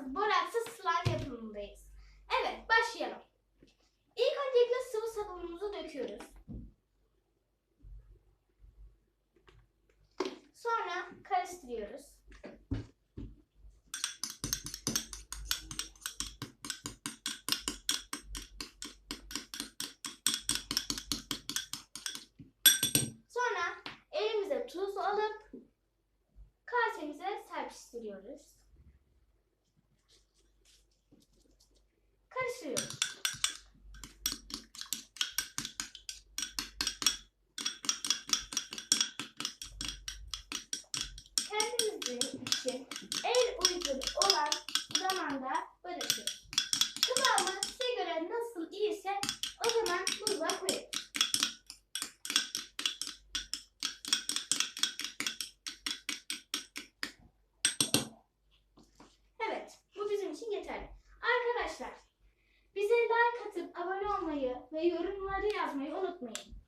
gazsız, boraksız slime yapımındayız. Evet, başlayalım. İlk öncelikle sıvı sabunumuzu döküyoruz. Sonra karıştırıyoruz. Sonra elimize tuz alıp kasemize serpiştiriyoruz. Karıştırıyoruz. Kendimizin için en uygun olan zamanda bırakıyoruz. Kıvamı size göre nasıl iyiyse o zaman buzluğa koyuyoruz. Evet, bu bizim için yeterli. Bize like atıp abone olmayı ve yorumları yazmayı unutmayın.